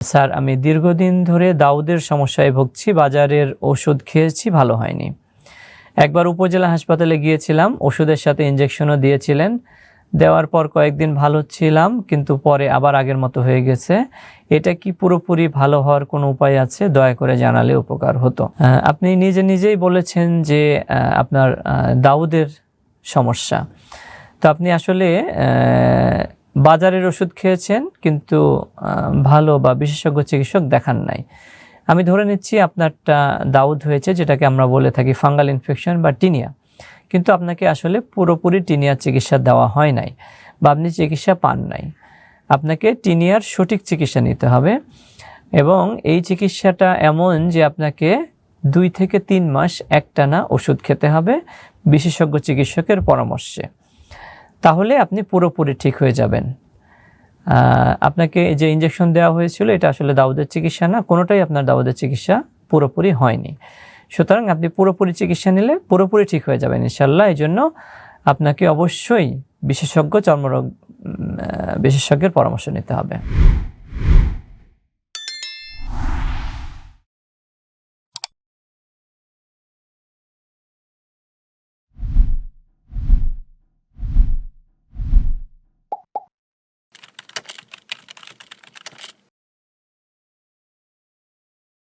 Sir, আমি দীর্ঘদিন ধরে দাউদের সমস্যায় ভুগছি, বাজারের ওষুধ খেয়েছি, ভালো হয়নি। একবার উপজেলা হাসপাতালে গিয়েছিলাম, ওষুধের সাথে ইঞ্জেকশনও দিয়েছিলেন। দেওয়ার পর কয়েকদিন ভালো ছিলাম, কিন্তু পরে আবার আগের মতো হয়ে গেছে। এটা কি পুরোপুরি ভালো হওয়ার কোনো উপায় আছে? দয়া করে জানালে উপকার হতো। আপনি নিজে নিজেই বলেছেন যে আপনার দাউদের সমস্যা। তো আপনি আসলে বাজারের ওষুধ খেয়েছেন, কিন্তু ভালো বা বিশেষজ্ঞ চিকিৎসক দেখান নাই। আমি ধরে নিচ্ছি আপনারটা দাউদ হয়েছে, যেটাকে আমরা বলে থাকি ফাঙ্গাল ইনফেকশন বা টিনিয়া। কিন্তু আপনাকে আসলে পুরোপুরি টিনিয়ার চিকিৎসা দেওয়া হয় নাই বা আপনি চিকিৎসা পান নাই। আপনাকে টিনিয়ার সঠিক চিকিৎসা নিতে হবে এবং এই চিকিৎসাটা এমন যে আপনাকে দুই থেকে তিন মাস একটানা ওষুধ খেতে হবে, বিশেষজ্ঞ চিকিৎসকের পরামর্শে। তাহলে আপনি পুরোপুরি ঠিক হয়ে যাবেন। আপনাকে যে ইঞ্জেকশন দেওয়া হয়েছিল, এটা আসলে দাউদের চিকিৎসা না, কোনোটাই আপনার দাউদের চিকিৎসা পুরোপুরি হয়নি। সুতরাং আপনি পুরোপুরি চিকিৎসা নিলে পুরোপুরি ঠিক হয়ে যাবেন ইনশাল্লাহ এই জন্য আপনাকে অবশ্যই বিশেষজ্ঞ চর্মরোগ বিশেষজ্ঞের পরামর্শ নিতে হবে।